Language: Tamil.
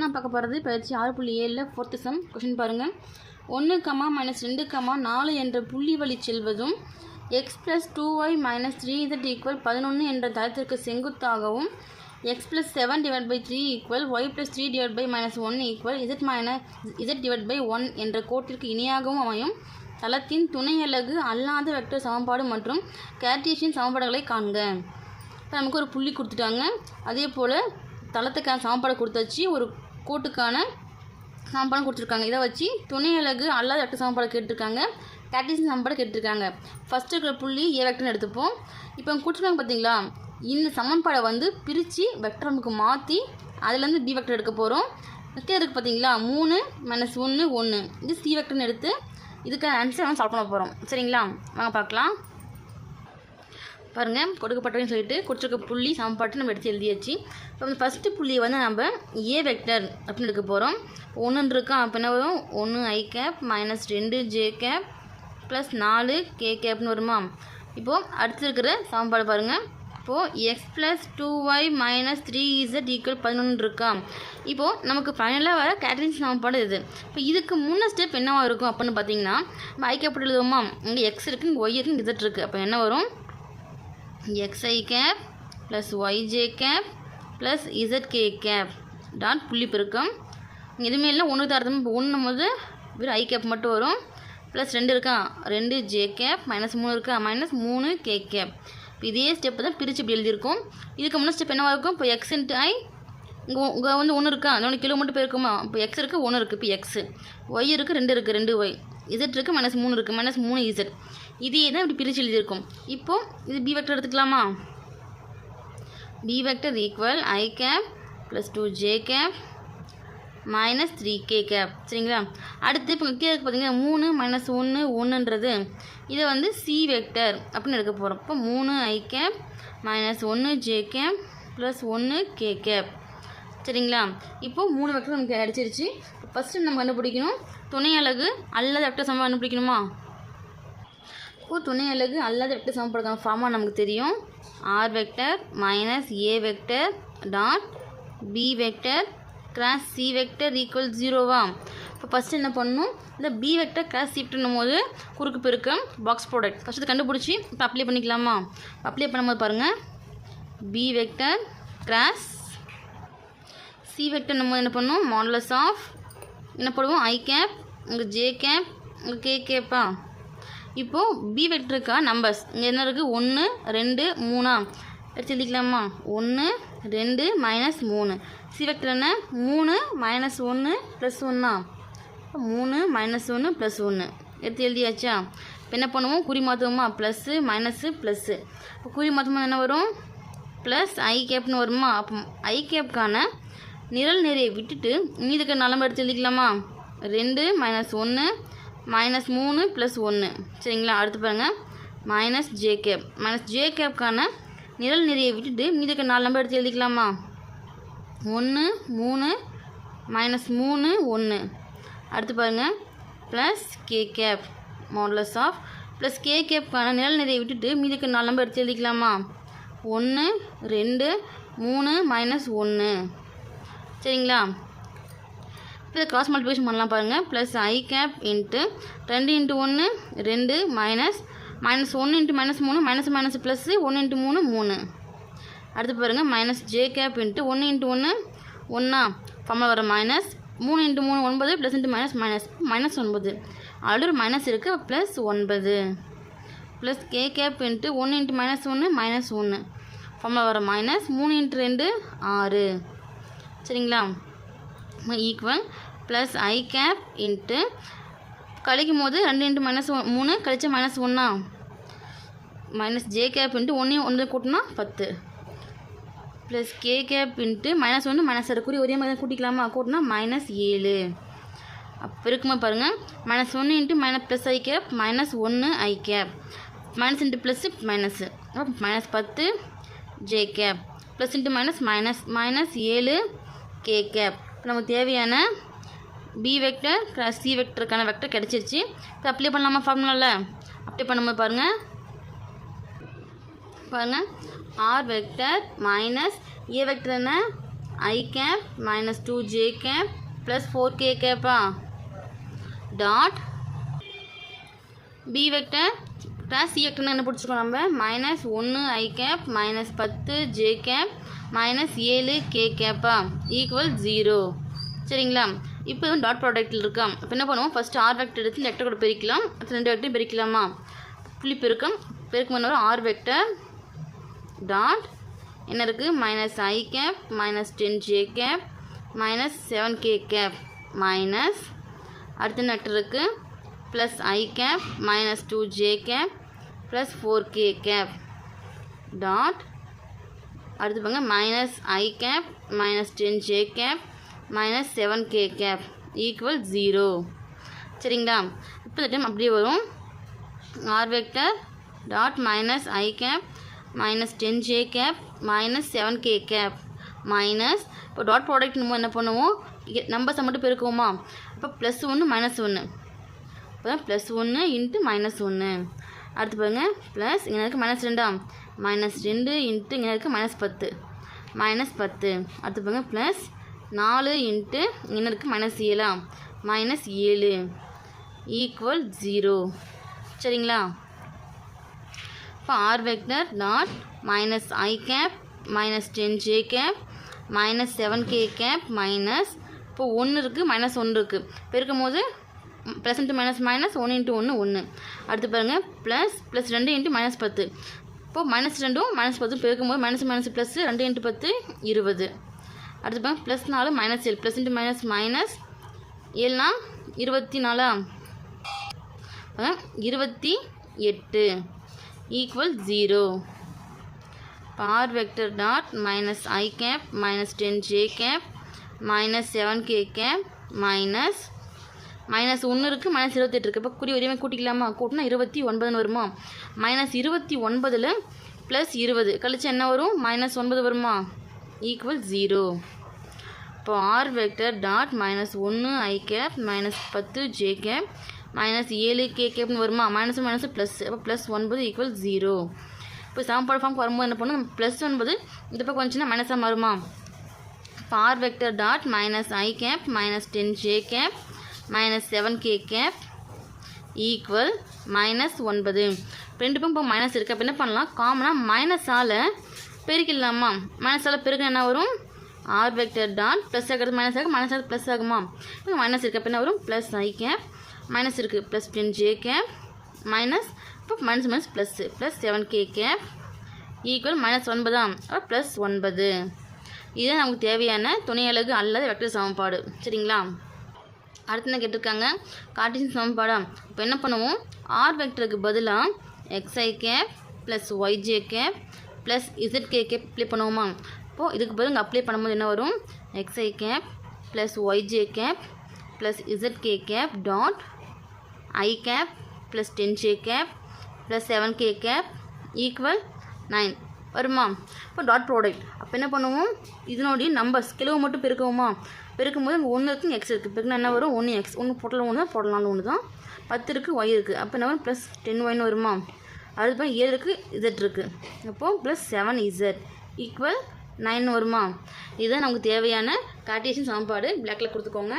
நான் பார்க்க போகிறது பயிற்சி ஆறு புள்ளி ஏழில் ஃபோர்த்து சம் கொஷின் பாருங்கள் ஒன்று கமா மைனஸ் ரெண்டு கமா நாலு என்ற புள்ளி வழி செல்வதும் x plus two y minus three z equal பதினொன்று என்ற தளத்திற்கு செங்குத்தாகவும் x plus seven divide by three equal y plus three divide by minus one equal z minus z divide by one என்ற கோட்டிற்கு இணையாகவும் அமையும். தளத்தின் துணையலகு அல்லாத வெக்டர் சமன்பாடு மற்றும் கேர்டீசியன் சமன்பாடுகளை காண்க. இப்போ நமக்கு ஒரு புள்ளி கொடுத்துட்டாங்க. அதே போல் தளத்துக்கான சமன்பாடு கொடுத்தாச்சு. ஒரு கோட்டுக்கான சாம்பாலும் கொடுத்துருக்காங்க. இதை வச்சு துணை அழகு அல்லாத வெக்டர் சமன்பாடு கேட்டிருக்காங்க. கேட்டிசன் சமன்பாடு கேட்டிருக்காங்க. ஃபஸ்ட்டு இருக்கிற புள்ளி ஏ வெக்டர்னு எடுத்துப்போம். இப்போ கொடுத்துருக்காங்க பார்த்தீங்களா? இந்த சமன்பாடை வந்து பிரித்து வெக்டர் நமக்கு மாற்றி அதுலேருந்து பி வெக்டர் எடுக்க போகிறோம் வெக்டர் இருக்குது பார்த்தீங்களா? மூணு மைனஸ் ஒன்று ஒன்று இது சி வெக்டர்னு எடுத்து இதுக்கு ஆன்சர் நம்ம சால்வ் பண்ண போகிறோம் சரிங்களா? வாங்க பார்க்கலாம். பாருங்கள் கொடுக்கப்பட்டவன்னு சொல்லிட்டு கொடுத்துருக்க புள்ளி சமன்பாட்டு நம்ம எடுத்து எழுதியாச்சு. இப்போ வந்து ஃபஸ்ட்டு புள்ளியை வந்து நம்ம ஏ வெக்டர் அப்படின்னு எடுக்க போகிறோம் ஒன்று இருக்கா? அப்போ என்ன வரும்? ஒன்று ஐ கேப் மைனஸ் ரெண்டு ஜே கேப் ப்ளஸ் நாலு கே கேப்னு வருமா? இப்போது அடுத்து இருக்கிற சமன்பாடு பாருங்கள் இப்போது x plus two y minus three z equal பதினொன்று இருக்கா? இப்போது நமக்கு ஃபைனலாக வர கேட்டரிங் சமன்பாடு இது. இப்போ இதுக்கு முன்ன ஸ்டெப் என்னவாக இருக்கும் அப்படின்னு பார்த்தீங்கன்னா நம்ம ஐ கேப் எழுதுவோமா? இங்கே எக்ஸ் இருக்குது இங்கே ஒய் இருக்குது இசட் இருக்குது அப்போ என்ன வரும்? Xi cap plus yj cap plus zk cap dot புள்ளி பெருக்கம். எதுவுமே இல்லை ஒன்று தரதும் இப்போ ஒன்றும் போது வெறும் ஐ கேப் மட்டும் வரும். ப்ளஸ் ரெண்டு இருக்கா? ரெண்டு ஜே கேப் மைனஸ் மூணு இருக்கா? மைனஸ் மூணு கே கேப் இப்போ இதே ஸ்டெப்பு தான் பிரித்து இப்படி எழுதியிருக்கோம். இதுக்கு முன்னே ஸ்டெப் என்னவாக இருக்கும்? இப்போ எக்ஸ் இன்ட்டு ஐ இங்கே இங்கே வந்து ஒன்று இருக்கா? அதோட கிலோ மட்டும் போயிருக்குமா? இப்போ எக்ஸ் இருக்குது ஒன்று இருக்குது இப்போ எக்ஸு ஒய் இருக்குது ரெண்டு இருக்குது ரெண்டு ஒய் இசட் இருக்குது மைனஸ் மூணு இருக்குது மைனஸ் மூணு இசட் இதையே தான் இப்படி பிரித்து எழுதியிருக்கும். இப்போது இது பி வெக்டர் எடுத்துக்கலாமா? B vector equal i cap plus two j cap minus three k cap சரிங்களா? அடுத்து இப்போ கீழே பார்த்தீங்கன்னா மூணு மைனஸ் ஒன்று ஒன்றுன்றது இதை வந்து சி வெக்டர் அப்படின்னு எடுக்க போகிறோம் இப்போ மூணு ஐ கேப் மைனஸ் ஒன்று ஜே கேப் ப்ளஸ் ஒன்று கே கேப் சரிங்களா? இப்போது மூணு வெக்டர் நமக்கு அடிச்சிருச்சு. ஃபஸ்ட்டு நம்ம கண்டுபிடிக்கணும். துணை அலகு அல்லது வெக்டர் சமம் கண்டுபிடிக்கணுமா? இப்போ துணை அலகு அல்லாத வெக்டர் சமப்படுக்கான ஃபார்மாக நமக்கு தெரியும். R vector minus a vector dot b vector cross c vector equal ஜீரோவா இப்போ ஃபஸ்ட்டு என்ன பண்ணணும் இந்த பி வெக்டர் கிராஸ் சி வெக்டர்னும் போது குறுக்கு பெருக்கம் பாக்ஸ் ப்ராடக்ட் ஃபஸ்ட்டு கண்டுபிடிச்சி இப்போ அப்ளை பண்ணிக்கலாமா? அப்ளை பண்ணும்போது பாருங்கள் b vector cross c vector நம்ம என்ன பண்ணும்? மாடலஸ் ஆஃப் என்ன பண்ணுவோம் ஐ கேப் உங்கள் ஜே கேப் உங்கள் கே கேப்பா இப்போது பி வெக்டருக்கா நம்பர்ஸ் இங்கே என்ன இருக்குது ஒன்று ரெண்டு மூணா. எடுத்து எழுதிக்கலாமா? ஒன்று ரெண்டு மைனஸ் மூணு. சி வெக்டர் என்ன மூணு மைனஸ் ஒன்று ப்ளஸ் ஒன்றா மூணு மைனஸ் ஒன்று ப்ளஸ் ஒன்று எடுத்து எழுதியாச்சா? இப்போ என்ன பண்ணுவோம்? குறி மாற்றுவோமா ப்ளஸ்ஸு மைனஸு ப்ளஸ்ஸு இப்போ குறி மாற்றும்போது என்ன வரும்? ப்ளஸ் ஐ கேப்னு வருமா? அப்போ ஐ கேப்க்கான நிரல் நிறையை விட்டுட்டு மீதுக்கு நலம்பு எடுத்து எழுதிக்கலாமா? ரெண்டு மைனஸ் ஒன்று மைனஸ் மூணு ப்ளஸ் ஒன்று சரிங்களா? அடுத்து பாருங்கள் minus j cap minus j கேப்க்கான நிரல் நிறையை விட்டுட்டு மீதுக்கு நாலு நம்பர் எடுத்து எழுதிக்கலாமா? ஒன்று மூணு மைனஸ் மூணு ஒன்று அடுத்து பாருங்கள் plus k cap modulus of plus k கேப்க்கான நிரல் நிறையை விட்டுட்டு மீதுக்கு நாலு நம்பர் எடுத்து எழுதிக்கலாமா? ஒன்று ரெண்டு மூணு மைனஸ் ஒன்று சரிங்களா? இப்போ கிராஸ் மல்டிபிகேஷன் பண்ணலாம் பாருங்கள் ப்ளஸ் ஐ கேப் இன்ட்டு ரெண்டு இன்ட்டு ஒன்று ரெண்டு மைனஸ் மைனஸ் ஒன்று இன்ட்டு மைனஸ் மூணு மைனஸ் மைனஸ் ப்ளஸ்ஸு ஒன்று இன்ட்டு மூணு மூணு. அடுத்து பாருங்கள் மைனஸ் ஜே கேப் இன்ட்டு ஒன்று இன்ட்டு ஒன்று ஒன்றா ஃபார்மில் வர மைனஸ் மூணு இன்ட்டு மூணு ஒன்பது plus into minus minus minus ஒன்பது. ஆல்ரெடி ஒரு மைனஸ் இருக்குது ப்ளஸ் ஒன்பது. ப்ளஸ் கே கேப் இன்ட்டு ஒன்று இன்ட்டு மைனஸ் ஒன்று மைனஸ் ஒன்று ஃபார்மில் வர மைனஸ் மூணு இன்ட்டு ரெண்டு ஆறு. சரிங்களா? Equal plus i cap into கழிக்கும் போது ரெண்டு இன்ட்டு மைனஸ் மூணு கழிச்சா மைனஸ் ஒன்றா மைனஸ் ஜே கேப் இன்ட்டு ஒன்றையும் ஒன்று கூட்டினா பத்து. Plus k cap into minus ஒன்று மைனஸ் குறி ஒரே மாதிரி கூட்டிக்கலாமா? கூட்டினா மைனஸ் ஏழு. அப்போ இருக்குமா பாருங்கள் மைனஸ் ஒன்று into minus plus i cap minus ஒன்று i cap minus into plus minus minus பத்து j cap plus into minus minus minus ஏழு கே கேப் நமக்கு தேவையான பி வெக்டர் க்ராஸ் சி வெக்டருக்கான வெக்டர் கிடச்சிருச்சு. இப்போ அப்ளை பண்ணலாமா ஃபார்முலாவில் அப்ளை பண்ணும்போது பாருங்கள் பாருங்கள் r vector minus a vector என்ன? I cap minus two j cap plus four k கேப்பா dot b vector plus c வெக்டர்னு என்ன பிடிச்சிருக்கோம் நம்ம? மைனஸ் ஒன்று ஐ கேப் மைனஸ் பத்து ஜே கேப் மைனஸ் ஏழு கே கேப்பா ஈக்குவல் ஜீரோ சரிங்களா? இப்போ வந்து டாட் ப்ராடக்ட்டில் இருக்கா? இப்போ என்ன பண்ணுவோம்? ஃபஸ்ட்டு ஆர் வெக்டர் எடுத்து லெட்டர் கூட பிரிக்கலாம். அடுத்து ரெண்டு வெக்டர் பிரிக்கலாமா? புள்ளி பெருக்கம். பெருக்கம் பண்ண ஆர் வெக்டர் டாட் என்ன இருக்குது minus i cap minus ten j cap minus seven k cap minus அடுத்த நெக்டர் இருக்குது plus i cap minus two j cap plus four k cap dot அடுத்து பாருங்க minus i cap minus ten j cap minus seven k cap equal zero சரிங்களா? இப்போ டைம் அப்படியே வரும். R vector dot minus i cap minus ten j cap minus seven k cap minus இப்போ டாட் ப்ராடக்ட் நம்ம என்ன பண்ணுவோம்? நம்பர்ஸை மட்டும் பெருக்குவோமா? அப்போ ப்ளஸ் ஒன்று மைனஸ் ஒன்று இப்போ ப்ளஸ் ஒன்று இன்ட்டு மைனஸ் ஒன்று அடுத்து பாருங்கள் ப்ளஸ் இங்கே இருக்குது மைனஸ் ரெண்டா? மைனஸ் ரெண்டு இன்ட்டு இங்கே இருக்குது மைனஸ் பத்து. மைனஸ் பத்து. அடுத்து பாருங்கள் ப்ளஸ் நாலு இன்ட்டு என்ன இருக்குது மைனஸ் ஏழா? மைனஸ் ஏழு ஈக்குவல் ஜீரோ சரிங்களா? இப்போ R vector dot minus I cap minus ten J cap minus seven K cap minus இப்போ ஒன்று இருக்குது மைனஸ் ஒன்று இருக்குது பெருக்கும் போது ப்ளஸ் இன்ட்டு மைனஸ் மைனஸ் ஒன்று இன்ட்டு ஒன்று ஒன்று அடுத்து பாருங்கள் ப்ளஸ் ப்ளஸ் ரெண்டு இன்ட்டு மைனஸ் பத்து. இப்போது மைனஸ் ரெண்டும் மைனஸ் பத்தும் பெருக்கும் போது மைனஸ் மைனஸ் ப்ளஸ் ரெண்டு இன்ட்டு பத்து இருபது. அடுத்து பாருங்க ப்ளஸ் நாலு மைனஸ் ஏழு. ப்ளஸ் இன்ட்டு மைனஸ் மைனஸ் ஏழுனா இருபத்தி நாலா இருபத்தி எட்டு equal zero bar vector dot minus I cap minus ten J cap minus seven K cap minus minus ஒன்று இருக்குது மைனஸ் இருபத்தெட்டு இருக்குது இப்போ குறி உரிமை கூட்டிக்கலாமா? கூட்டினா இருபத்தி ஒன்பதுன்னு வருமா? மைனஸ் இருபத்தி ஒன்பதில் ப்ளஸ் இருபது. கழிச்சு என்ன வரும்? மைனஸ் ஒன்பது வருமா? ஈக்குவல் ஜீரோ இப்போ ஆர் வெக்டர் டாட் மைனஸ் ஒன்று ஐ கேப் மைனஸ் பத்து ஜே கேப் மைனஸ் ஏழு கே கேப்னு வருமா? மைனஸ் மைனஸ் ப்ளஸ் அப்போ ப்ளஸ் ஒன்பது ஈக்குவல் ஜீரோ இப்போ சமன்பாடு ஃபார்ம் வரும்போது என்ன பண்ணும்? ப்ளஸ் ஒன்பது இந்த பக்கம் வந்துச்சுன்னா மைனஸாக மாறுமா? இப்போ r vector dot minus i cap minus ten j cap minus seven k cap equal minus ஒன்பது. ரெண்டு பக்கம் இப்போ மைனஸ் இருக்குது அப்போ என்ன பண்ணலாம்? காமனாக மைனஸால் பெருக்கிடலாமா? மைனஸால் பெருக்க என்ன வரும்? ஆர் வெக்டர் டாட் ப்ளஸ் ஆகிறது மைனஸ் ஆகும் மைனஸ் ஆகிறது ப்ளஸ் ஆகுமா? மைனஸ் இருக்குது அப்போ என்ன வரும்? ப்ளஸ் ஐ கேப் மைனஸ் இருக்குது plus ten j cap minus இப்போ minus minus plus plus seven k cap equal minus ஒன்பதா? Plus ஒன்பது. இதுதான் நமக்கு தேவையான துணை அலகு அல்லது வெக்டர் சமன்பாடு. சரிங்களா? அடுத்து என்ன கேட்டிருக்காங்க? கார்டீசியன் சமன்பாடா? இப்போ என்ன பண்ணுவோம்? ஆர் வெக்டருக்கு பதிலாக x i cap plus y j cap plus z k cap apply பண்ணுவோமா? இப்போது இதுக்கு பதில் இங்கே அப்ளை பண்ணும்போது என்ன வரும்? X i cap plus y j cap plus z k cap dot i cap plus ten j cap plus seven k cap equal nine வருமா? இப்போ டாட் ப்ராடக்ட் அப்போ என்ன பண்ணுவோம்? இதனுடைய நம்பர்ஸ் கிலோ மட்டும் பெருக்குவோமா? பெருக்கும்போது இங்கே ஒன்று இருக்குது எக்ஸ் இருக்குது பெருக்குனா என்ன வரும்? ஒன்று எக்ஸ் ஒன்று போட்டலாம் ஒன்று தான் போடலாம் ஒன்று தான் பத்து இருக்குது ஒய் இருக்குது அப்போ என்ன வரும்? ப்ளஸ் டென் ஒய்னு வருமா? அடுத்து பாருங்க ஏழு இருக்குது இசட் இருக்குது அப்போது plus seven z equal nine வருமா? இதுதான் நமக்கு தேவையான கார்டீசியன் சமன்பாடு. பிளாக்ல கொடுத்துக்கோங்க.